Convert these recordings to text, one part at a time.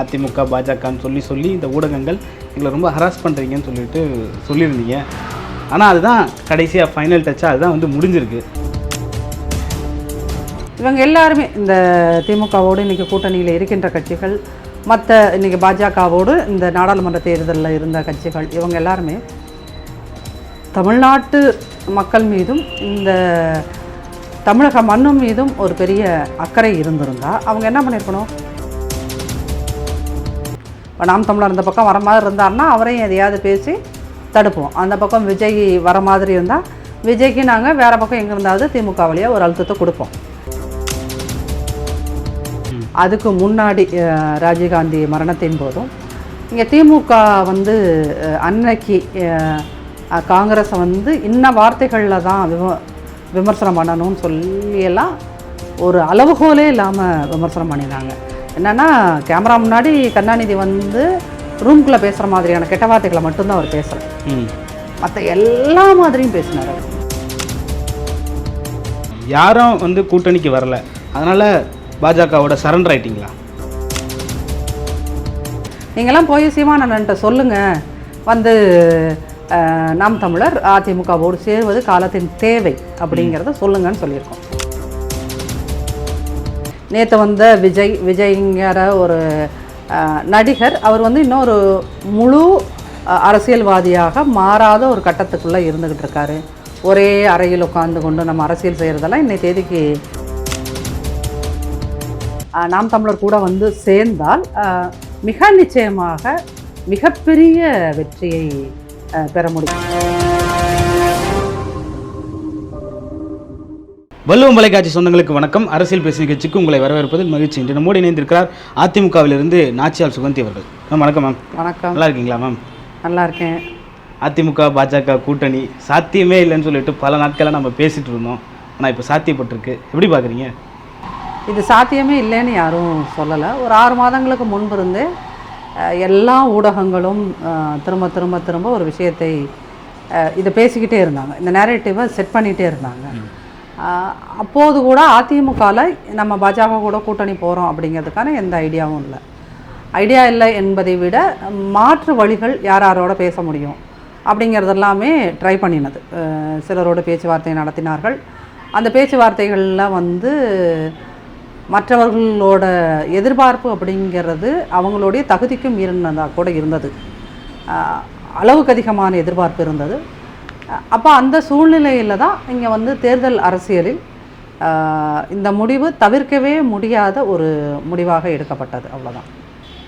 அதிமுக பாஜகன்னு சொல்லி சொல்லி இந்த ஊடகங்கள் எங்களை ரொம்ப ஹராஸ் பண்ணுறீங்கன்னு சொல்லிட்டு சொல்லியிருந்தீங்க. ஆனால் அதுதான் கடைசியாக ஃபைனல் டச்சாக அதுதான் வந்து முடிஞ்சிருக்கு. இவங்க எல்லாருமே இந்த திமுகவோடு இன்றைக்கி கூட்டணியில் இருக்கின்ற கட்சிகள் மற்ற இன்றைக்கி பாஜகவோடு இந்த நாடாளுமன்ற தேர்தலில் இருந்த கட்சிகள் இவங்க எல்லாருமே தமிழ்நாட்டு மக்கள் மீதும் இந்த தமிழக மண்ணும் மீதும் ஒரு பெரிய அக்கறை இருந்திருந்தா அவங்க என்ன பண்ணியிருக்கணும் நாம் தமிழர் இந்த பக்கம் வர மாதிரி இருந்தாருன்னா அவரையும் எதையாவது பேசி தடுப்போம். அந்த பக்கம் விஜய் வர மாதிரி இருந்தால் விஜய்க்கு நாங்கள் வேறு பக்கம் எங்கே இருந்தாவது திமுக வழியாக ஒரு அழுத்தத்தை கொடுப்போம். அதுக்கு முன்னாடி ராஜீவ்காந்தி மரணத்தின் போதும் இங்கே திமுக வந்து அன்னைக்கு காங்கிரஸை வந்து இன்ன வார்த்தைகளில் தான் விம விமர்சனம் பண்ணணும்னு சொல்லியெல்லாம் ஒரு அளவுகோலே இல்லாமல் விமர்சனம் பண்ணினாங்க. என்னென்னா கேமரா முன்னாடி கருணாநிதி வந்து ரூம்குள்ளே பேசுகிற மாதிரியான கெட்ட வார்த்தைகளை மட்டும்தான் அவர் ம். மற்ற எல்லா மாதிரியும் பேசினார் அவர். யாரும் வந்து கூட்டணிக்கு வரல. அதனால் பாஜகவோட சரண்டர் ஆயிட்டீங்களா? நீங்களாம் போய் சீமானன்ட்ட சொல்லுங்கள் வந்து நாம் தமிழர் அதிமுகவோடு சேருவது காலத்தின் தேவை அப்படிங்கிறத சொல்லுங்கன்னு சொல்லியிருக்கோம். நேற்று வந்த விஜய் விஜய்ங்கிற ஒரு நடிகர் அவர் வந்து இன்னொரு முழு அரசியல்வாதியாக மாறாத ஒரு கட்டத்துக்குள்ளே இருந்துக்கிட்டு இருக்காரு. ஒரே அறையில் உட்காந்து கொண்டு நம்ம அரசியல் செய்கிறதெல்லாம் இன்னைக்கு தேதிக்கு நாம் தமிழர் கூட வந்து சேர்ந்தால் மிக நிச்சயமாக மிகப்பெரிய வெற்றியை பெற முடியும். வள்ளுவம் தொலைக்காட்சி சொந்தங்களுக்கு வணக்கம். அரசியல் பேசும் நிகழ்ச்சிக்கு உங்களை வரவேற்பதில் மகிழ்ச்சி. இன்று நம்மோடு இணைந்திருக்கிறார் அதிமுகவிலிருந்து நாச்சியால் சுகந்தி அவர்கள். மேம் வணக்கம் மேம். வணக்கம். நல்லா இருக்கீங்களா மேம்? நல்லா இருக்கேன். அதிமுக பாஜக கூட்டணி சாத்தியமே இல்லைன்னு சொல்லிட்டு பல நாட்களாக நம்ம பேசிட்டு இருந்தோம். ஆனால் இப்போ சாத்தியப்பட்டிருக்கு. எப்படி பார்க்குறீங்க இது சாத்தியமே இல்லைன்னு யாரும் சொல்லலை. ஒரு ஆறு மாதங்களுக்கு முன்பு இருந்தே எல்லா ஊடகங்களும் திரும்ப திரும்ப திரும்ப ஒரு விஷயத்தை இதை பேசிக்கிட்டே இருந்தாங்க. இந்த நேரேட்டிவை செட் பண்ணிகிட்டே இருந்தாங்க. அப்போது கூட அதிமுகவில் நம்ம பாஜக கூட கூட்டணி போகிறோம் அப்படிங்கிறதுக்கான எந்த ஐடியாவும் இல்லை. ஐடியா இல்லை என்பதை விட மாற்று வழிகள் யார் யாரோட பேச முடியும் அப்படிங்கிறதெல்லாமே ட்ரை பண்ணினது. சிலரோட பேச்சுவார்த்தை நடத்தினார்கள். அந்த பேச்சுவார்த்தைகளில் வந்து மற்றவர்களோட எதிர்பார்ப்பு அப்படிங்கிறது அவங்களுடைய தகுதிக்கும் மீறினதாக கூட இருந்தது. அளவுக்கு அதிகமான எதிர்பார்ப்பு இருந்தது. அப்போ அந்த சூழ்நிலையில் தான் இங்கே வந்து தேர்தல் அரசியலில் இந்த முடிவு தவிர்க்கவே முடியாத ஒரு முடிவாக எடுக்கப்பட்டது. அவ்வளோதான்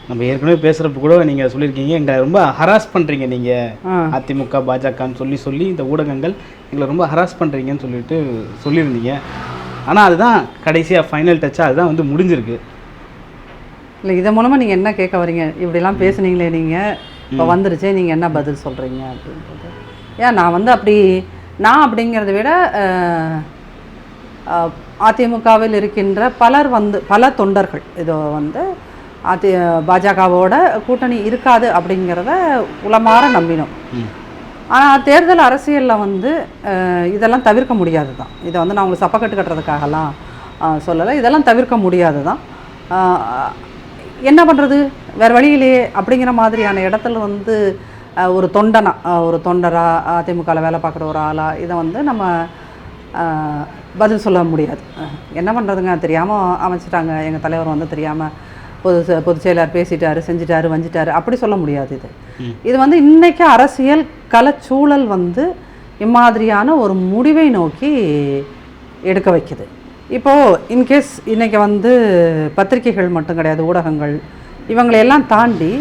நம்ம ஏற்கனவே பேசுகிறப்ப கூட நீங்கள் சொல்லியிருக்கீங்க எங்களை ரொம்ப ஹராஸ் பண்ணுறீங்க நீங்கள் அதிமுக பாஜகன்னு சொல்லி சொல்லி இந்த ஊடகங்கள் எங்களை ரொம்ப ஹராஸ் பண்ணுறீங்கன்னு சொல்லிட்டு சொல்லியிருந்தீங்க. ஆனால் அதுதான் கடைசியாக ஃபைனல் டச்சாக அதுதான் வந்து முடிஞ்சிருக்கு. இல்லை இதன் மூலமாக நீங்கள் என்ன கேட்க வரீங்க? இப்படிலாம் பேசுனீங்களே நீங்கள் இப்போ வந்துருச்சு நீங்கள் என்ன பதில் சொல்கிறீங்க அப்படின்றது. ஏன் நான் வந்து அப்படி நான் அப்படிங்கிறத விட அதிமுகவில் இருக்கின்ற பலர் வந்து பல தொண்டர்கள் இதோ வந்து அதி பாஜகவோட கூட்டணி இருக்காது அப்படிங்கிறத உளமாற நம்பினோம். ஆனால் தேர்தல் அரசியலில் வந்து இதெல்லாம் தவிர்க்க முடியாது தான் இதை வந்து நான் உங்களுக்கு சப்பக்கட்டு கட்டுறதுக்காகலாம் சொல்லலை. இதெல்லாம் தவிர்க்க முடியாது தான் என்ன பண்ணுறது வேறு வழியிலேயே அப்படிங்கிற மாதிரியான இடத்துல வந்து ஒரு தொண்டனா ஒரு தொண்டரா அதிமுகவில் வேலை பார்க்குற ஒரு ஆளா இதை வந்து நம்ம பதில் சொல்ல முடியாது. என்ன பண்ணுறதுங்க தெரியாமல் அமைச்சிட்டாங்க. எங்கள் தலைவர் வந்து தெரியாமல் பொது பொதுச் செயலாளர் பேசிட்டாரு செஞ்சிட்டாரு வஞ்சிட்டாரு. அப்படி சொல்ல முடியாது இது. இது வந்து இன்னைக்கு அரசியல் கலச்சூழல் வந்து இம்மாதிரியான ஒரு முடிவை நோக்கி எடுக்க வைக்குது. இப்போது இன்கேஸ் இன்னைக்கு வந்து பத்திரிகைகள் மட்டும் கிடையாது ஊடகங்கள் இவங்களையெல்லாம் தாண்டி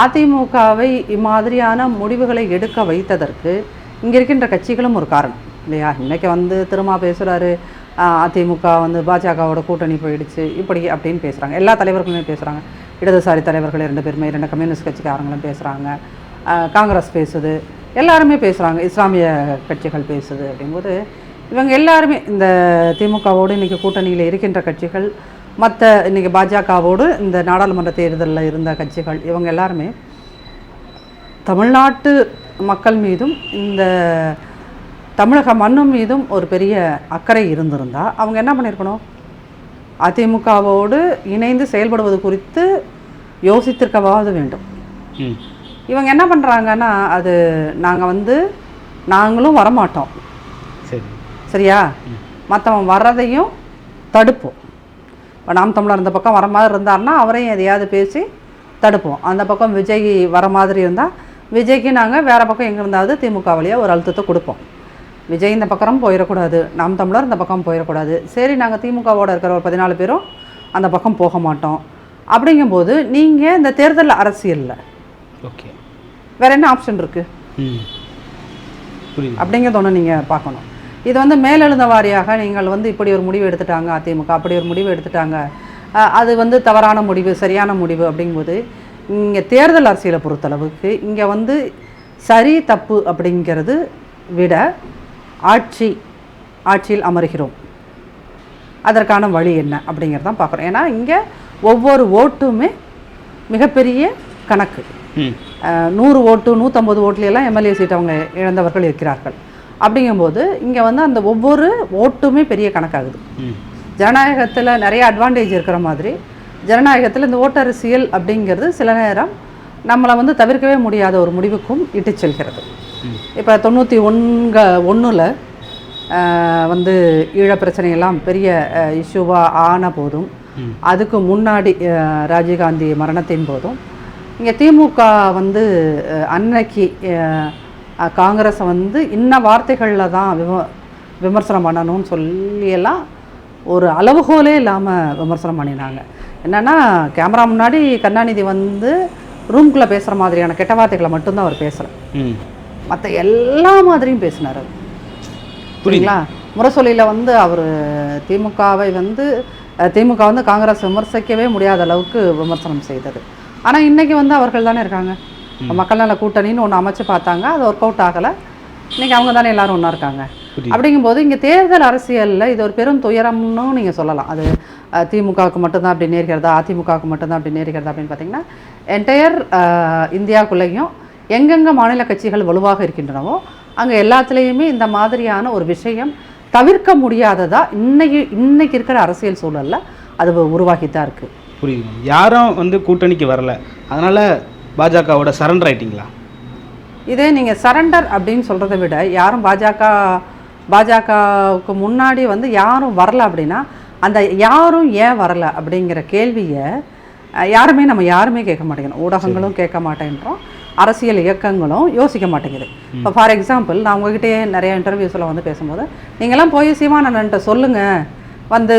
அதிமுகவை இம்மாதிரியான முடிவுகளை எடுக்க வைத்ததற்கு இங்கே இருக்கின்ற கட்சிகளும் ஒரு காரணம் இல்லையா? இன்னைக்கு வந்து திருமா பேசுகிறாரு அதிமுக வந்து பாஜகவோட கூட்டணி போயிடுச்சு இப்படி அப்படின்னு பேசுகிறாங்க எல்லா தலைவர்களுமே பேசுகிறாங்க இடதுசாரி தலைவர்கள் இரண்டு பேருமே இரண்டு கம்யூனிஸ்ட் கட்சிக்காரங்களும் பேசுகிறாங்க காங்கிரஸ் பேசுது. எல்லாருமே பேசுகிறாங்க இஸ்லாமிய கட்சிகள் பேசுது அப்படிங்கும்போது இவங்க எல்லாருமே இந்த திமுகவோடு இன்றைக்கி கூட்டணியில் இருக்கின்ற கட்சிகள் மற்ற இன்றைக்கி பாஜகவோடு இந்த நாடாளுமன்ற தேர்தலில் இருந்த கட்சிகள் இவங்க எல்லாருமே தமிழ்நாட்டு மக்கள் மீதும் இந்த தமிழக மண்ணும் மீதும் ஒரு பெரிய அக்கறை இருந்திருந்தா அவங்க என்ன பண்ணியிருக்கணும் அதிமுகவோடு இணைந்து செயல்படுவது குறித்து யோசித்திருக்கவாவது வேண்டும். இவங்க என்ன பண்ணுறாங்கன்னா அது நாங்கள் வந்து நாங்களும் வரமாட்டோம். சரி. சரியா? மற்றவன் வர்றதையும் தடுப்போம். நாம் தமிழர் இந்த பக்கம் வர மாதிரி இருந்தாருன்னா அவரையும் எதையாவது பேசி தடுப்போம். அந்த பக்கம் விஜய் வர மாதிரி இருந்தால் விஜய்க்கு நாங்கள் வேறு பக்கம் எங்கே இருந்தாவது திமுக வழியாக ஒரு அழுத்தத்தை கொடுப்போம். விஜய் இந்த பக்கம் போயிடக்கூடாது நாம் தமிழர் இந்த பக்கம் போயிடக்கூடாது. சரி நாங்கள் திமுகவோட இருக்கிற ஒரு பதினாலு பேரும் அந்த பக்கம் போக மாட்டோம். அப்படிங்கும்போது நீங்கள் இந்த தேர்தல் அரசியலில் ஓகே. வேற என்ன ஆப்ஷன் இருக்குது அப்படிங்கிறத ஒன்று நீங்கள் பார்க்கணும். இது வந்து மேலெழுந்த வாரியாக நீங்கள் வந்து இப்படி ஒரு முடிவு எடுத்துட்டாங்க அதிமுக. அப்படி ஒரு முடிவு எடுத்துட்டாங்க. அது வந்து தவறான முடிவு சரியான முடிவு அப்படிங்கும்போது இங்கே தேர்தல் அரசியலை பொறுத்தளவுக்கு இங்கே வந்து சரி தப்பு அப்படிங்கிறது விட ஆட்சி ஆட்சியில் அமர்கிறோம். அதற்கான வழி என்ன அப்படிங்கிறதான் பார்க்குறோம். ஏன்னா இங்கே ஒவ்வொரு ஓட்டுமே மிகப்பெரிய கணக்கு. நூறு ஓட்டு நூற்றம்பது ஓட்டுலையெல்லாம் எம்எல்ஏ சீட் அவங்க இழந்தவர்கள் இருக்கிறார்கள். அப்படிங்கும்போது இங்கே வந்து அந்த ஒவ்வொரு ஓட்டுமே பெரிய கணக்காகுது ஜனநாயகத்தில் நிறைய அட்வான்டேஜ் இருக்கிற மாதிரி ஜனநாயகத்தில் இந்த ஓட்டரசியல் அப்படிங்கிறது சில நேரம் நம்மளை வந்து தவிர்க்கவே முடியாத ஒரு முடிவுக்கும் இட்டுச் செல்கிறது. இப்போ தொண்ணூற்றி ஒன்க ஒன்றில் வந்து ஈழ பிரச்சனையெல்லாம் பெரிய இஷ்யூவாக ஆன போதும். அதுக்கு முன்னாடி ராஜீவ்காந்தி மரணத்தின் போதும் இங்கே திமுக வந்து அன்னைக்கு காங்கிரஸை வந்து இன்ன வார்த்தைகளில் தான் விம விமர்சனம் பண்ணணும்னு சொல்லியெல்லாம் ஒரு அளவுகோலே இல்லாமல் விமர்சனம் பண்ணினாங்க. என்னென்னா கேமரா முன்னாடி கருணாநிதி வந்து ரூம்குள்ளே பேசுகிற மாதிரியான கெட்ட வார்த்தைகளை மட்டும்தான் அவர் ம். மற்ற எல்லா மாதிரியும் பேசினார் அவர். புரியுது. புரியுங்களா முரசொலியில் வந்து அவர் திமுகவை வந்து திமுக வந்து காங்கிரஸ் விமர்சிக்கவே முடியாத அளவுக்கு விமர்சனம் செய்தது. ஆனால் இன்னைக்கு வந்து அவர்கள் தானே இருக்காங்க. மக்கள் நல கூட்டணின்னு ஒன்று அமைச்சு பார்த்தாங்க. அது ஒர்க் அவுட் ஆகலை. இன்னைக்கு அவங்க தானே எல்லாரும் ஒன்றா இருக்காங்க. அப்படிங்கும்போது இங்கே தேர்தல் அரசியலில் இது ஒரு பெரும் துயரம்னு நீங்கள் சொல்லலாம். அது திமுகவுக்கு மட்டும்தான் அப்படி நேர்கிறதா அதிமுகவுக்கு மட்டும்தான் அப்படி நேர்கிறதா அப்படின்னு பார்த்தீங்கன்னா என்டையர் இந்தியாவுக்குள்ளேயும் எங்கெங்கே மாநில கட்சிகள் வலுவாக இருக்கின்றனவோ அங்கே எல்லாத்துலேயுமே இந்த மாதிரியான ஒரு விஷயம் தவிர்க்க முடியாததா இன்னைக்கு இன்னைக்கு இருக்கிற அரசியல் சூழல்ல அது உருவாகித்தான் இருக்கு. புரியுது. யாரும் வந்து கூட்டணிக்கு வரல. அதனால பாஜகவோட சரண்டர் ஆயிட்டீங்களா? இதே நீங்கள் சரண்டர் அப்படின்னு சொல்கிறத விட யாரும் பாஜக பாஜகவுக்கு முன்னாடி வந்து யாரும் வரல அப்படின்னா அந்த யாரும் ஏன் வரல அப்படிங்கிற கேள்வியை யாருமே நம்ம யாருமே கேட்க மாட்டேங்கிறோம். ஊடகங்களும் கேட்க மாட்டேன்றோம். அரசியல் இயக்கங்களும் யோசிக்க மாட்டேங்குது. இப்போ ஃபார் எக்ஸாம்பிள் நான் உங்ககிட்டயே நிறைய இன்டர்வியூஸில் வந்து பேசும்போது நீங்களாம் போய் சீமானன்ட்ட சொல்லுங்கள் வந்து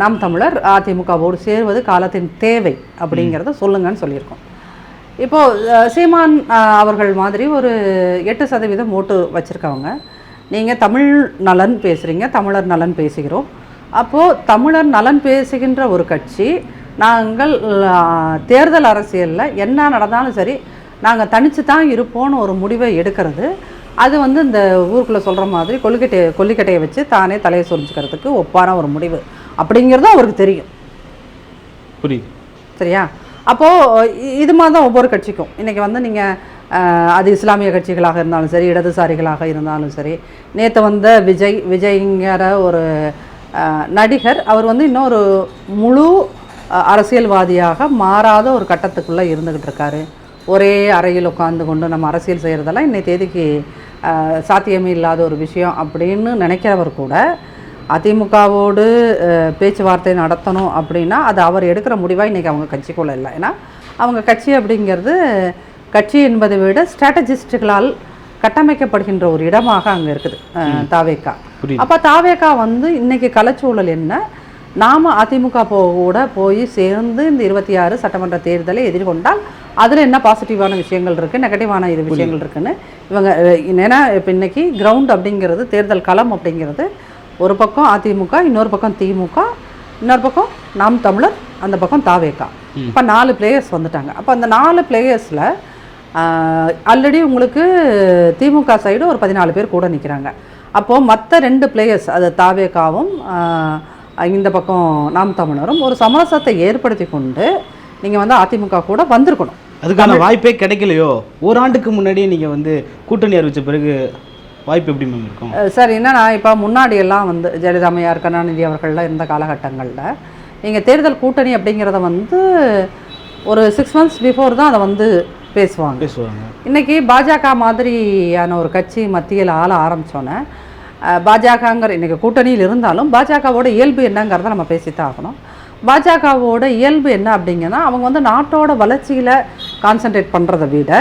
நாம் தமிழர் அதிமுகவோடு சேருவது காலத்தின் தேவை அப்படிங்கிறத சொல்லுங்கன்னு சொல்லியிருக்கோம். இப்போது சீமான் அவர்கள் மாதிரி ஒரு எட்டு சதவீதம் ஓட்டு வச்சுருக்கவங்க. நீங்கள் தமிழ் நலன் பேசுகிறீங்க தமிழர் நலன் பேசுகிறோம். அப்போது தமிழர் நலன் பேசுகின்ற ஒரு கட்சி நாங்கள் தேர்தல் அரசியலில் என்ன நடந்தாலும் சரி நாங்கள் தனித்து தான் இருப்போம்னு ஒரு முடிவை எடுக்கிறது. அது வந்து இந்த ஊருக்குள்ளே சொல்கிற மாதிரி கொல்லிக்கட்டையை கொல்லிக்கட்டையை வச்சு தானே தலையை சொரிஞ்சுக்கிறதுக்கு ஒப்பான ஒரு முடிவு. அப்படிங்கிறதும் அவருக்கு தெரியும். புரியுது. சரியா? அப்போது இது மாதிரி தான் ஒவ்வொரு கட்சிக்கும். இன்றைக்கி வந்து நீங்கள் அது இஸ்லாமிய கட்சிகளாக இருந்தாலும் சரி இடதுசாரிகளாக இருந்தாலும் சரி நேற்று வந்த விஜய் விஜய்ங்கிற ஒரு நடிகர் அவர் வந்து இன்னொரு முழு அரசியல்வாதியாக மாறாத ஒரு கட்டத்துக்குள்ளே இருந்துக்கிட்டு இருக்காரு. ஒரே அறையில் உட்காந்து கொண்டு நம்ம அரசியல் செய்கிறதெல்லாம் இன்னை தேதிக்கு சாத்தியமே இல்லாத ஒரு விஷயம் அப்படின்னு நினைக்கிறவர் கூட அதிமுகவோடு பேச்சுவார்த்தை நடத்தணும் அப்படின்னா அது அவர் எடுக்கிற முடிவாக இன்றைக்கி அவங்க கட்சிக்குள்ள இல்லை. ஏன்னா அவங்க கட்சி அப்படிங்கிறது கட்சி என்பதை விட ஸ்ட்ராட்டஜிஸ்டுகளால் கட்டமைக்கப்படுகின்ற ஒரு இடமாக அங்கே இருக்குது தாவேக்கா. அப்போ தாவேக்கா வந்து இன்னைக்கு கலச்சூழல் என்ன? நாம் அதிமுக கூட போய் சேர்ந்து இந்த இருபத்தி ஆறு சட்டமன்ற தேர்தலை எதிர்கொண்டால் அதில் என்ன பாசிட்டிவான விஷயங்கள் இருக்குது நெகட்டிவான இது விஷயங்கள் இருக்குன்னு இவங்க ஏன்னா இப்போ இன்னைக்கு கிரவுண்ட் அப்படிங்கிறது தேர்தல் களம் அப்படிங்கிறது ஒரு பக்கம் அதிமுக இன்னொரு பக்கம் திமுக இன்னொரு பக்கம் நாம் தமிழர் அந்த பக்கம் தாவேக்கா. இப்போ நாலு பிளேயர்ஸ் வந்துட்டாங்க. அப்போ அந்த நாலு பிளேயர்ஸில் ஆல்ரெடி உங்களுக்கு திமுக சைடு ஒரு பதினாலு பேர் கூட நிற்கிறாங்க அப்போது மற்ற ரெண்டு பிளேயர்ஸ் அது தாவேக்காவும் இந்த பக்கம் நாம் தமிழரும் ஒரு சமரசத்தை ஏற்படுத்தி கொண்டு நீங்கள் வந்து அதிமுக கூட வந்திருக்கணும். அதுக்கான வாய்ப்பே கிடைக்கலையோ? ஓராண்டுக்கு முன்னாடியே நீங்கள் வந்து கூட்டணி அறிவிச்ச பிறகு வாய்ப்பு எப்படி மேம் இருக்கும்? சார் என்னன்னா இப்போ முன்னாடி எல்லாம் வந்து ஜெயலலிதா அம்மையார் கருணாநிதி அவர்கள்லாம் இருந்த காலகட்டங்களில் நீங்கள் தேர்தல் கூட்டணி அப்படிங்கிறத வந்து ஒரு சிக்ஸ் மந்த்ஸ் பிஃபோர் தான் அதை வந்து பேசுவாங்க. பேசுவாங்க. இன்னைக்கு பாஜக மாதிரியான ஒரு கட்சி மத்தியில் ஆள ஆரம்பித்தோன்னே பாஜகங்கிற இன்னைக்கு கூட்டணியில் இருந்தாலும் பாஜகவோட இயல்பு என்னங்கிறத நம்ம பேசித்தான் ஆகணும். பாஜகவோட இயல்பு என்ன அப்படிங்கன்னா அவங்க வந்து நாட்டோட வளர்ச்சியில் கான்சென்ட்ரேட் பண்ணுறதை விட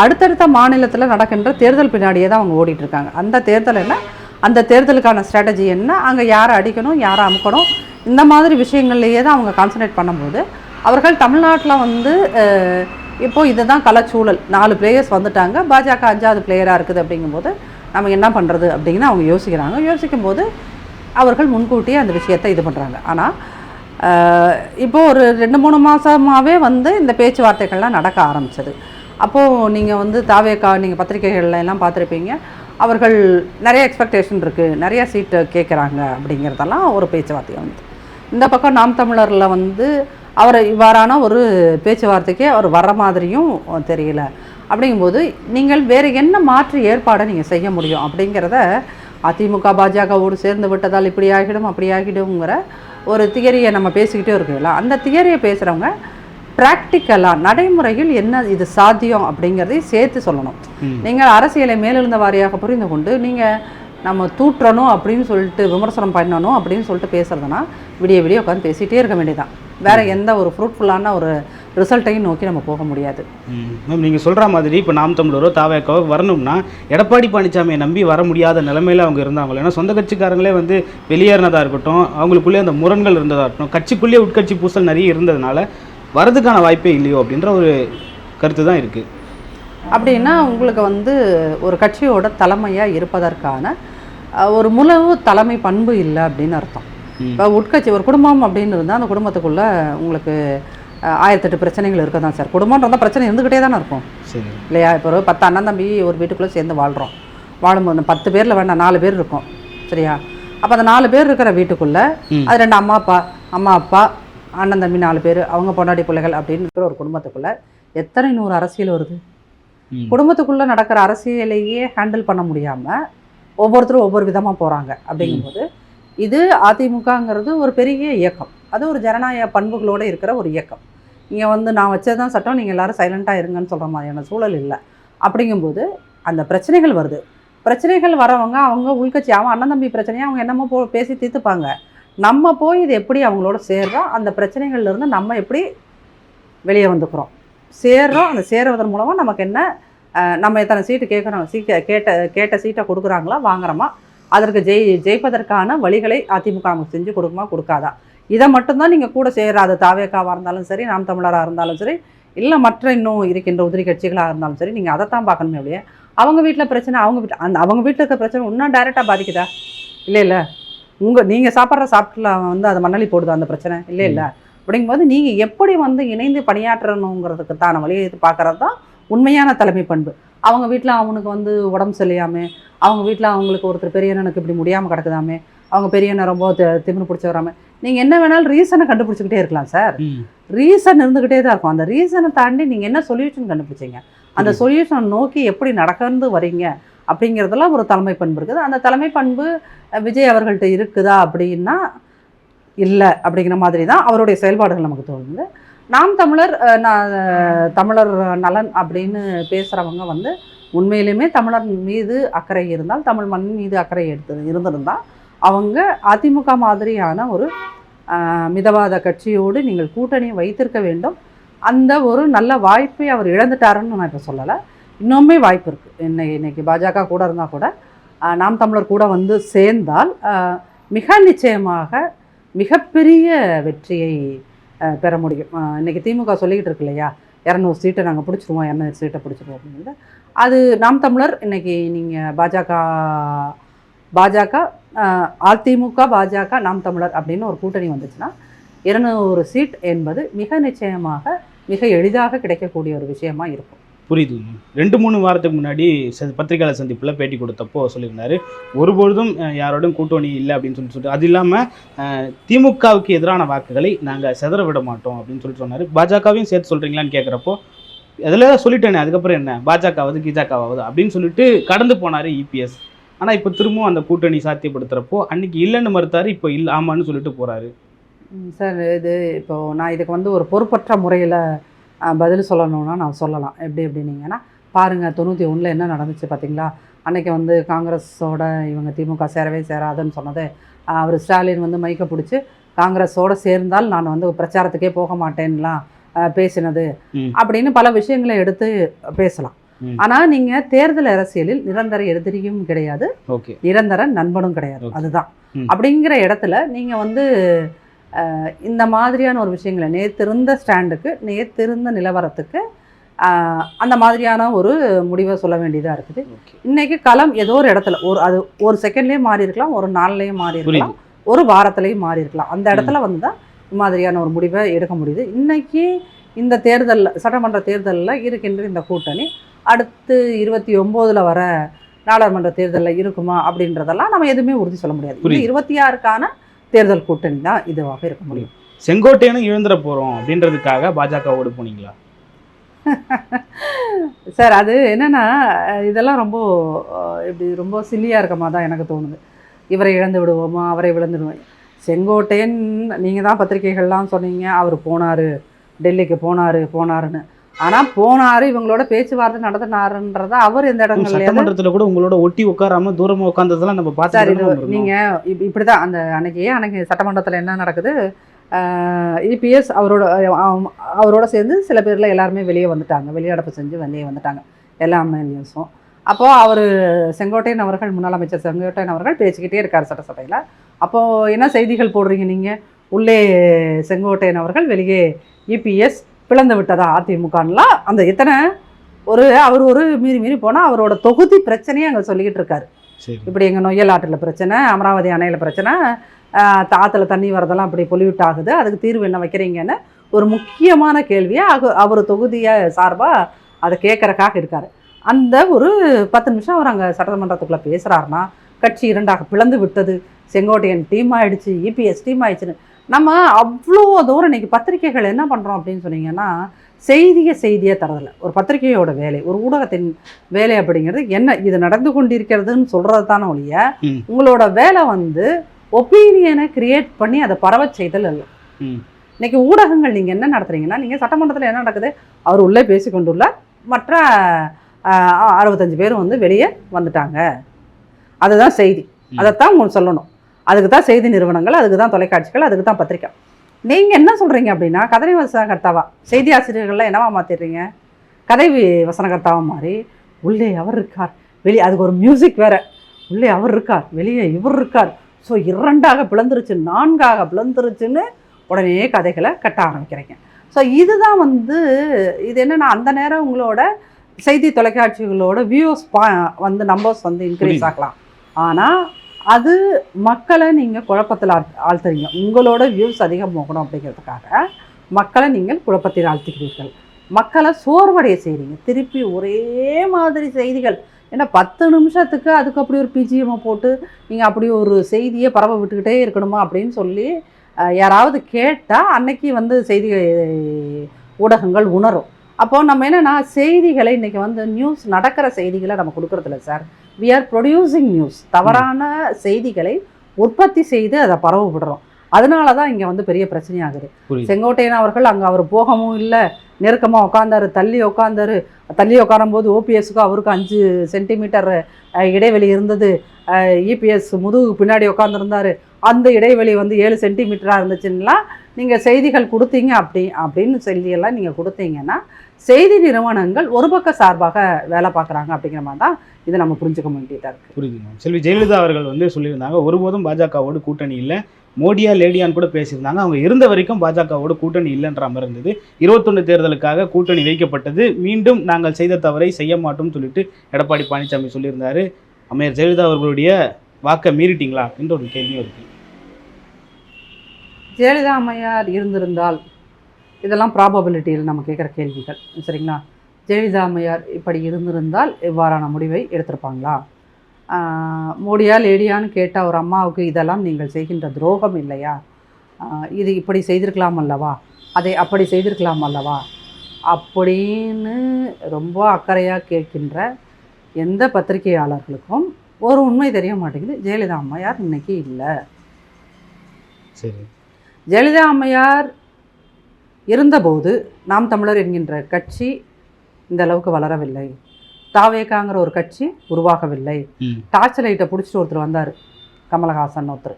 அடுத்தடுத்த மாநிலத்தில் நடக்கின்ற தேர்தல் பின்னாடியே தான் அவங்க ஓடிட்டுருக்காங்க. அந்த தேர்தல் என்ன? அந்த தேர்தலுக்கான ஸ்ட்ராட்டஜி என்ன? அங்கே யாரை அடிக்கணும் யாரை அமுக்கணும்? இந்த மாதிரி விஷயங்கள்லேயே தான் அவங்க கான்சன்ட்ரேட் பண்ணும்போது அவர்கள் தமிழ்நாட்டில் வந்து இப்போது இதுதான் கலச்சூழல். நாலு பிளேயர்ஸ் வந்துட்டாங்க. பாஜக அஞ்சாவது பிளேயராக இருக்குது அப்படிங்கும்போது நம்ம என்ன பண்ணுறது அப்படின்னு அவங்க யோசிக்கிறாங்க. யோசிக்கும் போது அவர்கள் முன்கூட்டியே அந்த விஷயத்தை இது பண்ணுறாங்க ஆனால் இப்போது ஒரு ரெண்டு மூணு மாதமாகவே வந்து இந்த பேச்சுவார்த்தைகள்லாம் நடக்க ஆரம்பித்தது அப்போது நீங்கள் வந்து தாவேக்கா நீங்கள் பத்திரிகைகள்ல எல்லாம் பார்த்துருப்பீங்க. அவர்கள் நிறைய எக்ஸ்பெக்டேஷன் இருக்குது நிறைய சீட்டு கேட்குறாங்க அப்படிங்கிறதெல்லாம் ஒரு பேச்சுவார்த்தை வந்து. இந்த பக்கம் நாம் தமிழரில் வந்து அவர் இவ்வாறான ஒரு பேச்சுவார்த்தைக்கு அவர் வர்ற மாதிரியும் தெரியல. அப்படிங்கும்போது நீங்கள் வேறு என்ன மாற்று ஏற்பாடை நீங்கள் செய்ய முடியும் அப்படிங்கிறத அதிமுக பாஜகவோடு சேர்ந்து விட்டதால் இப்படி ஆகிடும் அப்படி ஆகிடுங்கிற ஒரு தியரியை நம்ம பேசிக்கிட்டே இருக்கீங்களா அந்த தியரியை பேசுகிறவங்க ப்ராக்டிக்கலாக நடைமுறையில் என்ன இது சாத்தியம் அப்படிங்கிறதையும் சேர்த்து சொல்லணும். நீங்கள் அரசியலை மேலெழுந்த வாரியாக புரிந்து கொண்டு நீங்கள் நம்ம தூற்றணும் அப்படின்னு சொல்லிட்டு விமர்சனம் பண்ணணும் அப்படின்னு சொல்லிட்டு பேசுறதுனா விடிய விடிய உட்காந்து பேசிகிட்டே இருக்க வேண்டியதான் வேற எந்த ஒரு ஃப்ரூட்ஃபுல்லான ஒரு ரிசல்ட்டையும் நோக்கி நம்ம போக முடியாது. மேம் நீங்கள் சொல்கிற மாதிரி இப்போ நாம் தமிழரோ தாவேக்காவோ வரணும்னா எடப்பாடி பழனிசாமியை நம்பி வர முடியாத நிலைமையில அவங்க இருந்தாங்க ஏன்னா சொந்த கட்சிக்காரங்களே வந்து வெளியேறினதாக இருக்கட்டும் அவங்களுக்குள்ளே அந்த முரண்கள் இருந்ததாக இருக்கட்டும் கட்சிக்குள்ளேயே உட்கட்சி பூசல் நிறைய இருந்ததுனால வரதுக்கான வாய்ப்பே இல்லையோ அப்படின்ற ஒரு கருத்து தான் இருக்குது அப்படின்னா உங்களுக்கு வந்து ஒரு கட்சியோட தலைமையாக இருப்பதற்கான ஒரு முழு தலைமை பண்பு இல்லை அப்படின்னு அர்த்தம். இப்போ உட்கட்சி ஒரு குடும்பம் அப்படின்னு இருந்தால் அந்த குடும்பத்துக்குள்ளே உங்களுக்கு ஆயிரத்தெட்டு பிரச்சனைகள் இருக்க தான் சார். குடும்பம்ன்றதா பிரச்சனை இருந்துக்கிட்டே தானே இருக்கும். சரி. இல்லையா? இப்போ ஒரு பத்து அண்ணன் தம்பி ஒரு வீட்டுக்குள்ளே சேர்ந்து வாழ்கிறோம் வாழும்போது அந்த பத்து பேரில் வேண்டாம் நாலு பேர் இருக்கோம். சரியா? அப்போ அந்த நாலு பேர் இருக்கிற வீட்டுக்குள்ளே. அது ரெண்டு அம்மா அப்பா அம்மா அப்பா அண்ணன் தம்பி நாலு பேர் அவங்க பொண்டாடி பிள்ளைகள் அப்படின்னு ஒரு குடும்பத்துக்குள்ளே எத்தனை நூறு அரசியல் வருது. குடும்பத்துக்குள்ளே நடக்கிற அரசியலையே ஹேண்டில் பண்ண முடியாமல் ஒவ்வொருத்தரும் ஒவ்வொரு விதமாக போகிறாங்க அப்படிங்கும்போது இது அதிமுகங்கிறது ஒரு பெரிய இயக்கம். அது ஒரு ஜனநாயக பண்புகளோடு இருக்கிற ஒரு இயக்கம். இங்கே வந்து நான் வச்சதுதான் சட்டம் நீங்கள் எல்லாரும் சைலண்ட்டாக இருங்கன்னு சொல்கிற மாதிரியான சூழல் இல்லை. அப்படிங்கும்போது அந்த பிரச்சனைகள் வருது. பிரச்சனைகள் வரவங்க அவங்க உள்கட்சி அவன் அண்ணன் தம்பி பிரச்சனையை அவங்க என்னமோ போ பேசி தீர்த்துப்பாங்க. நம்ம போய் இது எப்படி அவங்களோட சேர்றோம்? அந்த பிரச்சனைகள்லேருந்து நம்ம எப்படி வெளியே வந்துக்கிறோம்? சேர்றோம் அந்த சேருவதன் மூலமாக நமக்கு என்ன நம்ம எத்தனை சீட்டு கேட்குறோம் சீட்டை கேட்ட கேட்ட சீட்டை கொடுக்குறாங்களா வாங்குறோமா அதற்கு ஜெய் ஜெயிப்பதற்கான வழிகளை அதிமுக நமக்கு செஞ்சு கொடுக்குமா கொடுக்காதா? இதை மட்டும்தான் நீங்கள் கூட சேராத தாவேக்காவாக இருந்தாலும் சரி நாம் தமிழராக இருந்தாலும் சரி இல்லை மற்ற இன்னும் இருக்கின்ற உதிரி கட்சிகளாக இருந்தாலும் சரி நீங்கள் அதைத்தான் பார்க்கணுமே அப்படியே அவங்க வீட்டில் பிரச்சனை அவங்க வீட்டு அந்த அவங்க வீட்டில் இருக்க பிரச்சனை இன்னும் டைரெக்டாக பாதிக்குதா? இல்லை இல்லை. உங்கள் நீங்கள் சாப்பிட்ற சாப்பிட்டுல வந்து அது மண்ணலி போடுதா அந்த பிரச்சனை? இல்லை இல்லை. அப்படிங்கும்போது நீங்கள் எப்படி வந்து இணைந்து பணியாற்றணுங்கிறதுக்கு தான வழியை பார்க்கறது தான் உண்மையான தலைமை பண்பு. அவங்க வீட்டில் அவனுக்கு வந்து உடம்பு சரியாமல் அவங்க வீட்டில் அவங்களுக்கு ஒருத்தர் பெரிய அண்ணனுக்கு இப்படி முடியாமல் கிடக்குதாமே அவங்க பெரிய அண்ணன் ரொம்ப திமிரு பிடிச்சி வராமல் நீங்கள் என்ன வேணாலும் ரீசனை கண்டுபிடிச்சிக்கிட்டே இருக்கலாம் சார். ரீசன் இருந்துக்கிட்டே தான் இருக்கும். அந்த ரீசனை தாண்டி நீங்கள் என்ன சொல்யூஷன் கண்டுபிடிச்சீங்க? அந்த. சொல்யூஷன் நோக்கி எப்படி நடக்கந்து வரீங்க? அப்படிங்கிறதெல்லாம் ஒரு தலைமை பண்பு இருக்குது. அந்த தலைமை பண்பு விஜய் அவர்கள்ட்ட இருக்குதா அப்படின்னா இல்லை அப்படிங்கிற மாதிரி தான் அவருடைய செயல்பாடுகள் நமக்கு தோணுது. நாம் தமிழர் நான் தமிழர் நலன் அப்படின்னு பேசுகிறவங்க வந்து உண்மையிலுமே தமிழர் மீது அக்கறை இருந்தால் தமிழ் மண் மீது அக்கறை எடுத்து இருந்திருந்தால் அவங்க அதிமுக மாதிரியான ஒரு மிதவாத கட்சியோடு நீங்கள் கூட்டணி வைத்திருக்க வேண்டும். அந்த ஒரு நல்ல வாய்ப்பை அவர் இழந்துட்டாருன்னு நான் இப்போ சொல்லலை. இன்னுமே வாய்ப்பு இருக்குது இன்னைக்கு இன்னைக்கு பாஜக கூட இருந்தால் கூட நாம் தமிழர் கூட வந்து சேர்ந்தால் மிக நிச்சயமாக மிகப்பெரிய வெற்றியை பெற முடியும். இன்றைக்கி திமுக சொல்லிக்கிட்டு இருக்கு இல்லையா? இரநூறு சீட்டை நாங்கள் பிடிச்சிருவோம் இரநூறு சீட்டை பிடிச்சிருவோம் அப்படின்னு அது நாம் தமிழர் இன்றைக்கி நீங்கள் பாஜக பாஜக அதிமுக பாஜக நாம் தமிழர் அப்படின்னு ஒரு கூட்டணி வந்துச்சுன்னா இருநூறு சீட் என்பது மிக நிச்சயமாக மிக எளிதாக கிடைக்கக்கூடிய ஒரு விஷயமாக இருக்கும். புரியுது. ரெண்டு மூணு வாரத்துக்கு முன்னாடி ச- பத்திரிகையாளர் சந்திப்பில் பேட்டி கொடுத்தப்போ சொல்லியிருந்தாரு. ஒருபொழுதும் யாரோடும் கூட்டணி இல்லை அப்படின்னு சொல்லி சொல்லிட்டு அது இல்லாமல் திமுகவுக்கு எதிரான வாக்குகளை நாங்கள் செதற விட மாட்டோம் அப்படின்னு சொல்லிட்டு சொன்னார். பாஜகவையும் சேர்த்து சொல்கிறீங்களான்னு கேட்குறப்போ அதில் சொல்லிட்டேனே அதுக்கப்புறம் என்ன? பாஜகவாவது கிஜாக்காவது அப்படின்னு சொல்லிட்டு கடந்து போனார் இபிஎஸ் ஆனால் இப்போ திரும்பவும் அந்த கூட்டணி சாத்தியப்படுத்துகிறப்போ அன்னைக்கு இல்லைன்னு மறுத்தாரு இப்போ இல்லை ஆமான்னு சொல்லிட்டு போகிறாரு சார் இது இப்போ நான் இதுக்கு வந்து ஒரு பொறுப்பற்ற முறையில் பதில் சொல்லணும்னா நான் சொல்லலாம். எப்படி எப்படின்னீங்கன்னா பாருங்கள் தொண்ணூற்றி ஒன்றில் என்ன நடந்துச்சு பார்த்தீங்களா அன்னைக்கு வந்து காங்கிரஸோட இவங்க திமுக சேரவே சேராதுன்னு சொன்னது. அவர் ஸ்டாலின் வந்து மைக்க பிடிச்சி காங்கிரஸோட சேர்ந்தால் நான் வந்து பிரச்சாரத்துக்கே போக மாட்டேன்லாம் பேசினது. அப்படின்னு பல விஷயங்களை எடுத்து பேசலாம். ஆனால் நீங்கள் தேர்தல் அரசியலில் நிரந்தர எதிரியும் கிடையாது. நிரந்தர நண்பனும் கிடையாது. அதுதான். அப்படிங்கிற இடத்துல நீங்கள் வந்து இந்த மாதிரியான ஒரு விஷயங்களை நேத்திருந்த ஸ்டாண்டுக்கு நேத்திருந்த நிலவரத்துக்கு அந்த மாதிரியான ஒரு முடிவை சொல்ல வேண்டியதாக இருக்குது. ஓகே. இன்னைக்கு களம் ஏதோ ஒரு இடத்துல ஒரு அது ஒரு செகண்ட்லேயே மாறி இருக்கலாம் ஒரு நாள்லேயும் மாறி இருக்கலாம் ஒரு வாரத்திலையும் மாறி இருக்கலாம். அந்த இடத்துல வந்து தான் இந்த மாதிரியான ஒரு முடிவை எடுக்க முடியுது. இன்னைக்கு இந்த தேர்தலில் சட்டமன்ற தேர்தலில் இருக்கின்ற இந்த கூட்டணி அடுத்து இருபத்தி ஒம்போதில் வர நாடாளுமன்ற தேர்தலில் இருக்குமா அப்படின்றதெல்லாம் நம்ம எதுவுமே உறுதி சொல்ல முடியாது. இருபத்தி ஆறுக்கான தேர்தல் கூட்டணி தான் இதுவாக இருக்க முடியும். செங்கோட்டையனும் இழந்துட போறோம் அப்படின்றதுக்காக பாஜகவோடு போனீங்களா? சார் அது என்னென்னா இதெல்லாம் ரொம்ப இப்படி ரொம்ப சில்லியாக இருக்க மாதிரி தான் எனக்கு தோணுது. இவரை இழந்து விடுவோமா? அவரை விழுந்துடுவோம் செங்கோட்டையன் நீங்கள் தான் பத்திரிகைகள்லாம் சொன்னீங்க. அவர் போனார். டெல்லிக்கு போனார் போனாருன்னு. ஆனால் போனார் இவங்களோட பேச்சுவார்த்தை நடத்தினாருன்றத அவர் எந்த இடங்கள்ல சட்டமன்றத்துல கூட உங்களோட ஒட்டி உட்காராம தூரமா உட்கார்ந்ததெல்லாம் நம்ம சார் பார்த்து நீங்கள் இப் இப்படி தான் அந்த அன்னைக்கு அன்னைக்கு சட்டமன்றத்தில் என்ன நடக்குது? இபிஎஸ் அவரோட அவரோட சேர்ந்து சில பேரில் எல்லாருமே வெளியே வந்துட்டாங்க. வெளியடப்பு செஞ்சு வெளியே வந்துட்டாங்க. எல்லா எம்எல்ஏஸும் அப்போது அவர் செங்கோட்டையன் அவர்கள் முன்னாள் அமைச்சர் செங்கோட்டையன் அவர்கள் பேசிக்கிட்டே இருக்கார் சட்டசபையில். அப்போது என்ன செய்திகள் போடுறீங்க நீங்கள் உள்ளே செங்கோட்டையன் அவர்கள் வெளியே இபிஎஸ் பிளந்து விட்டதா அதிமுகன்லாம் அந்த எத்தனை ஒரு அவர் ஒரு மீறி மீறி போனால் அவரோட தொகுதி பிரச்சனையை அங்கே சொல்லிக்கிட்டு இருக்காரு. இப்படி எங்கள் நொய்யல் ஆற்றில் பிரச்சனை அமராவதி அணையில் பிரச்சனை ஆத்துல தண்ணி வரதெல்லாம் அப்படி பொல்யூட் ஆகுது அதுக்கு தீர்வு என்ன வைக்கிறீங்கன்னு ஒரு முக்கியமான கேள்வியை அக அவர் தொகுதியை சார்பாக அதை கேட்கறக்காக இருக்கார். அந்த ஒரு பத்து நிமிஷம் அவர் அங்கே சட்டமன்றத்துக்குள்ளே பேசுகிறாருன்னா கட்சி இரண்டாக பிளந்து விட்டது செங்கோட்டையன் டீம் ஆயிடுச்சு இபிஎஸ் டீம் ஆயிடுச்சுன்னு நம்ம அவ்வளோ தூரம் இன்னைக்கு பத்திரிக்கைகள் என்ன பண்ணுறோம் அப்படின்னு சொன்னீங்கன்னா செய்தியை செய்தியை தரதில்ல ஒரு பத்திரிகையோட வேலை ஒரு ஊடகத்தின் வேலை அப்படிங்கிறது என்ன இது நடந்து கொண்டிருக்கிறதுன்னு சொல்கிறது தானே ஒழிய. உங்களோட வேலை வந்து ஒப்பீனியனை கிரியேட் பண்ணி அதை பரவச் செய்தல் அல்ல ம். இன்னைக்கு ஊடகங்கள் நீங்கள் என்ன நடத்துறீங்கன்னா நீங்கள் சட்டமன்றத்தில் என்ன நடக்குது அவர் உள்ளே பேசி கொண்டுள்ளார் மற்ற அறுபத்தஞ்சு பேர் வந்து வெளியே வந்துட்டாங்க அதுதான் செய்தி. அதைத்தான் உங்களுக்கு சொல்லணும் அதுக்கு தான் செய்தி நிறுவனங்கள் அதுக்கு தான் தொலைக்காட்சிகள் அதுக்கு தான் பத்திரிக்கை. நீங்கள் என்ன சொல்கிறீங்க அப்படின்னா கதை வசனகர்த்தாவா? செய்தி ஆசிரியர்கள்லாம் என்னவா மாற்றிடுறீங்க கதை வி- வசனகர்த்தாவா மாறி உள்ளே அவர் இருக்கார். வெளியே அதுக்கு ஒரு மியூசிக் வேற. உள்ளே அவர் இருக்கார். வெளியே இவர் இருக்கார். ஸோ இரண்டாக பிளந்துருச்சு நான்காக பிளந்துருச்சுன்னு உடனே கதைகளை கட்ட ஆரம்பிக்கிறீங்க. ஸோ இதுதான் வந்து இது என்னன்னா அந்த நேரம் உங்களோட செய்தி தொலைக்காட்சிகளோட வியூஸ் பா வந்து நம்பர்ஸ் வந்து இன்க்ரீஸ். ஆகலாம். ஆனால் அது மக்களை நீங்கள் குழப்பத்தில் ஆழ்த்துறீங்க. உங்களோட வியூஸ் அதிகம் போகணும் அப்படிங்கிறதுக்காக மக்களை நீங்கள் குழப்பத்தில் ஆழ்த்துகிறீர்கள். மக்களை சோர்வடைய செய்கிறீங்க திருப்பி ஒரே மாதிரி செய்திகள். ஏன்னா பத்து நிமிஷத்துக்கு அதுக்கு அப்படி ஒரு பிஜிஎம்மை போட்டு நீங்கள் அப்படி ஒரு செய்தியை பரவ விட்டுக்கிட்டே இருக்கணுமா அப்படின்னு சொல்லி யாராவது கேட்டால் அன்னைக்கு வந்து செய்தி ஊடகங்கள் உணரும். அப்போ நம்ம என்னன்னா செய்திகளை இன்னைக்கு வந்து நியூஸ் நடக்கிற செய்திகளை நம்ம கொடுக்கறதில்ல sir we are producing news தவறான செய்திகளை உற்பத்தி செய்து அதை பரவ விடுறோம். அதனால தான் இங்கே வந்து பெரிய பிரச்சனையாகுது. செங்கோட்டையன் அவர்கள் அங்கே அவர் போகவும் இல்லை நெருக்கமாக உட்காந்தாரு தள்ளி உட்காந்தாரு தள்ளி உட்காரும்போது ஓபிஎஸ்க்கு அவருக்கு அஞ்சு சென்டிமீட்டர் இடைவெளி இருந்தது. இபிஎஸ் முதுகு பின்னாடி உட்காந்துருந்தாரு அந்த இடைவெளி வந்து ஏழு சென்டிமீட்டராக இருந்துச்சுன்னா நீங்கள் செய்திகள் கொடுத்தீங்க அப்படி அப்படின்னு சொல்லியெல்லாம் நீங்கள் கொடுத்தீங்கன்னா செய்தி நிறுவனங்கள் ஒரு பக்க சார்பாக வேலை பார்க்குறாங்க அப்படிங்கிற மாதிரி தான் இதை நம்ம புரிஞ்சுக்க வேண்டியதாக இருக்குது புரியுதுங்க செல்வி ஜெயலலிதா அவர்கள் வந்து சொல்லியிருந்தாங்க ஒருபோதும் பாஜகவோடு கூட்டணி இல்லை. மோடியா லேடியான்னு கூட பேசியிருந்தாங்க. அவங்க இருந்த வரைக்கும் பாஜகவோடு கூட்டணி இல்லைன்ற மாதிரி இருந்தது. இருபத்தொன்று தேர்தலுக்காக கூட்டணி வைக்கப்பட்டது. மீண்டும் நாங்கள் செய்த தவறை செய்ய மாட்டோம்னு சொல்லிட்டு எடப்பாடி பழனிசாமி சொல்லியிருந்தாரு. அம்மையார் ஜெயலலிதா அவர்களுடைய வாக்கை மீறிட்டீங்களா? அப்படின்ற ஒரு கேள்வியும் இருக்கு. ஜெயலலிதா அம்மையார் இருந்திருந்தால் இதெல்லாம் ப்ராபபிலிட்டியில் நம்ம கேட்குற கேள்விகள். சரிங்களா? ஜெயலலிதா அம்மையார் இப்படி இருந்திருந்தால் இவ்வாறான முடிவை எடுத்திருப்பாங்களா? மோடியா லேடியான்னு கேட்ட ஒரு அம்மாவுக்கு இதெல்லாம் நீங்கள் செய்கின்ற துரோகம் இல்லையா? இது இப்படி செய்திருக்கலாம் அல்லவா? அதை அப்படி செய்திருக்கலாம் அல்லவா? அப்படின்னு ரொம்ப அக்கறையாக கேட்கின்ற எந்த பத்திரிகையாளர்களுக்கும் ஒரு உண்மை தெரிய மாட்டேங்குது. ஜெயலலிதா அம்மையார் இன்னைக்கு இல்லை. சரி. ஜெயலலிதா அம்மையார் இருந்தபோது நாம் தமிழர் என்கின்ற கட்சி இந்த அளவுக்கு வளரவில்லை. தாவேக்காங்கிற ஒரு கட்சி உருவாகவில்லை. டார்ச் லைட்டை பிடிச்சிட்டு ஒருத்தர் வந்தார் கமலஹாசன் ஒருத்தர்.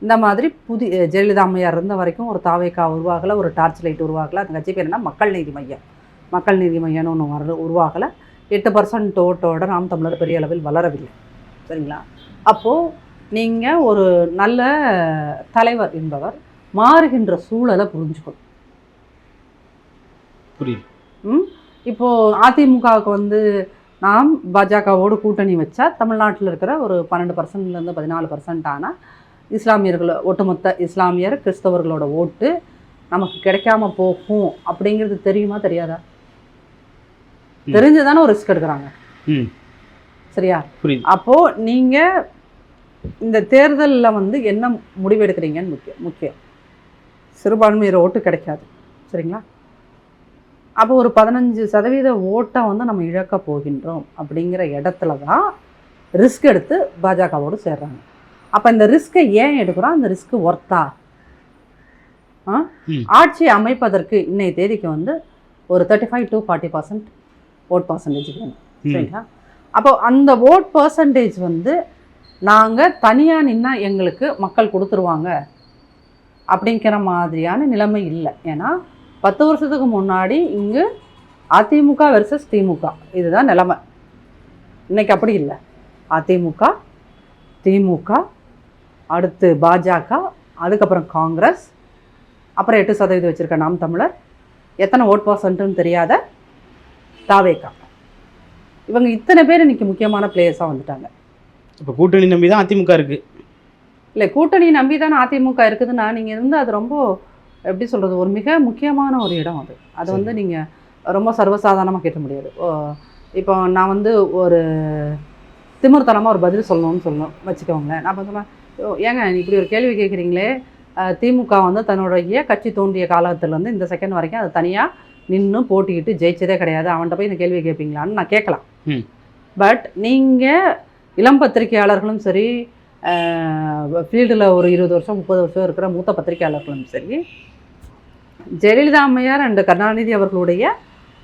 இந்த மாதிரி புதி ஜெயலலிதா அம்மையார் இருந்த வரைக்கும் ஒரு தாவேக்கா உருவாகலை ஒரு டார்ச் லைட் உருவாகலை. அந்த கட்சி பேர் என்ன? மக்கள் நீதி மையம். மக்கள் நீதி மையம்னு ஒன்று வர உருவாகலை. எட்டு பர்சன்ட் ஓட்டோட நாம் தமிழர் பெரிய அளவில் வளரவில்லை. சரிங்களா? அப்போது நீங்கள் ஒரு நல்ல தலைவர் என்பவர் மாறுகின்ற சூழலை புரிஞ்சுக்கணும். புரியுது. ம்? இப்போது அதிமுகவுக்கு வந்து நாம் பாஜகவோடு கூட்டணி வச்சா தமிழ்நாட்டில் இருக்கிற ஒரு பன்னெண்டு பர்சன்ட்லேருந்து பதினாலு பர்சன்ட் ஆனால் இஸ்லாமியர்கள் ஒட்டுமொத்த இஸ்லாமியர் கிறிஸ்தவர்களோட ஓட்டு நமக்கு கிடைக்காம போகும் அப்படிங்கிறது தெரியுமா தெரியாதா. தெரிஞ்சு தானே ஒரு ரிஸ்க் எடுக்கிறாங்க. சரியா? அப்போது நீங்கள் இந்த தேர்தலில் வந்து என்ன முடிவு எடுக்கிறீங்கன்னு முக்கியம் முக்கியம். சிறுபான்மையர் ஓட்டு கிடைக்காது. சரிங்களா? அப்போ ஒரு பதினஞ்சு சதவீத ஓட்டை வந்து நம்ம இழக்க போகின்றோம் அப்படிங்கிற இடத்துல தான் ரிஸ்க் எடுத்து பாஜகவோடு சேர்றாங்க. அப்போ இந்த ரிஸ்க்கை ஏன் எடுக்கிறோம்? அந்த ரிஸ்க்கு ஒர்த்தா. ஆட்சி அமைப்பதற்கு இன்னைய தேதிக்கு வந்து ஒரு thirty five to forty percent vote percentage வேணும். சரிங்களா? அப்போ அந்த ஓட் பர்சன்டேஜ் வந்து நாங்கள் தனியாக நின்னா எங்களுக்கு மக்கள் கொடுத்துருவாங்க அப்படிங்கிற மாதிரியான நிலைமை இல்லை. ஏன்னா பத்து வருஷத்துக்கு முன்னாடி இங்கு அதிமுக வெர்சஸ் திமுக. இதுதான் நிலைமை. இன்னைக்கு அப்படி இல்லை. அதிமுக திமுக அடுத்து பாஜக அதுக்கப்புறம் காங்கிரஸ் அப்புறம் எட்டு சதவீதம் வச்சுருக்க நாம் தமிழர். எத்தனை ஓட் பர்சன்ட்னு தெரியாத தாவேக்கா. இவங்க இத்தனை பேர் இன்னைக்கு முக்கியமான பிளேயர்ஸாக வந்துட்டாங்க. இப்போ கூட்டணி நம்பி தான் அதிமுக இருக்கு. இல்லை கூட்டணி நம்பி தானே அதிமுக இருக்குதுன்னா நீங்கள் இருந்து அது ரொம்ப எப்படி சொல்கிறது ஒரு மிக முக்கியமான ஒரு இடம் அது. அது வந்து நீங்கள் ரொம்ப சர்வசாதாரணமாக கேட்க முடியாது. ஓ, இப்போ நான் வந்து ஒரு திமிர்த்தனமாக ஒரு பதில் சொல்லணும்னு சொல்லணும் வச்சுக்கோங்களேன். நான் சொன்னேன் "ஓ, ஏங்க நீ இப்படி ஒரு கேள்வி கேட்குறீங்களே திமுக வந்து தன்னுடைய கட்சி தோன்றிய காலத்துலேருந்து இந்த செகண்ட் வரைக்கும் அது தனியாக நின்று போட்டிக்கிட்டு ஜெயிச்சதே கிடையாது. அவன்கிட்ட போய் இந்த கேள்வி கேட்பீங்களான்னு நான் கேட்கலாம். பட் நீங்கள் இளம் பத்திரிகையாளர்களும் சரி ஃபீல்டில் ஒரு இருபது வருஷம் முப்பது வருஷம் இருக்கிற மூத்த பத்திரிகையாளர்களும் சரி ஜெயலலிதா அம்மையார் அண்ட் கருணாநிதி அவர்களுடைய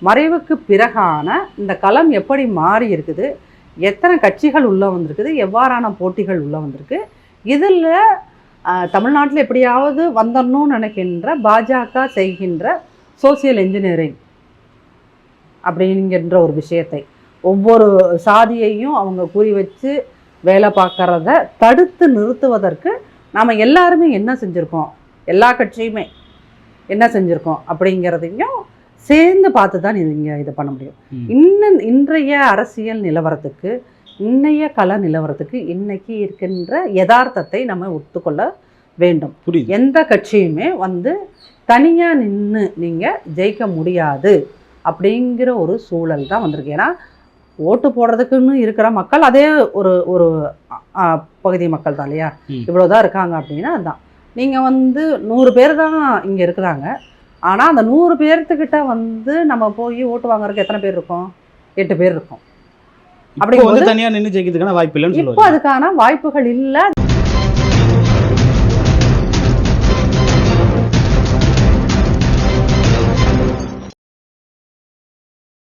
மறைவுக்கு பிறகான இந்த களம் எப்படி மாறி இருக்குது எத்தனை கட்சிகள் உள்ளே வந்திருக்குது எவ்வாறான போட்டிகள் உள்ளே வந்திருக்கு இதில் தமிழ்நாட்டில் எப்படியாவது வந்துடணும்னு நினைக்கின்ற பாஜக செய்கின்ற சோசியல் இன்ஜினியரிங் அப்படிங்கின்ற ஒரு விஷயத்தை ஒவ்வொரு சாதியையும் அவங்க கூறி வச்சு வேலை பார்க்குறத தடுத்து நிறுத்துவதற்கு நாம் எல்லாருமே என்ன செஞ்சுருக்கோம்? எல்லா கட்சியுமே என்ன செஞ்சுருக்கோம் அப்படிங்கிறதையும் சேர்ந்து பார்த்து தான் இங்கே இது பண்ண முடியும். இன்னும் இன்றைய அரசியல் நிலவரத்துக்கு இன்னைய கள நிலவரத்துக்கு இன்னைக்கு இருக்கின்ற யதார்த்தத்தை நம்ம ஒத்துக்கொள்ள வேண்டும். எந்த கட்சியுமே வந்து தனியாக நின்று நீங்கள் ஜெயிக்க முடியாது அப்படிங்கிற ஒரு சூழல் தான் வந்திருக்கு. ஏன்னா ஓட்டு போடுறதுக்குன்னு இருக்கிற மக்கள் அதே ஒரு ஒரு பகுதி மக்கள் தான் இல்லையா. இவ்வளோதான் இருக்காங்க அப்படின்னா அதுதான் நீங்கள் வந்து நூறு பேர் தான் இங்கே இருக்கிறாங்க. ஆனால் அந்த நூறு பேர்த்துக்கிட்ட வந்து நம்ம போய் ஓட்டு வாங்குறதுக்கு எத்தனை பேர் இருக்கோம்? எட்டு பேர் இருக்கோம். இப்போ அப்படிங்கும்போது வந்து தனியா நின்று ஜெயிக்கிறதுக்கான வாய்ப்பு இல்லைன்னு இப்போ அதுக்கான வாய்ப்புகள் இல்லை.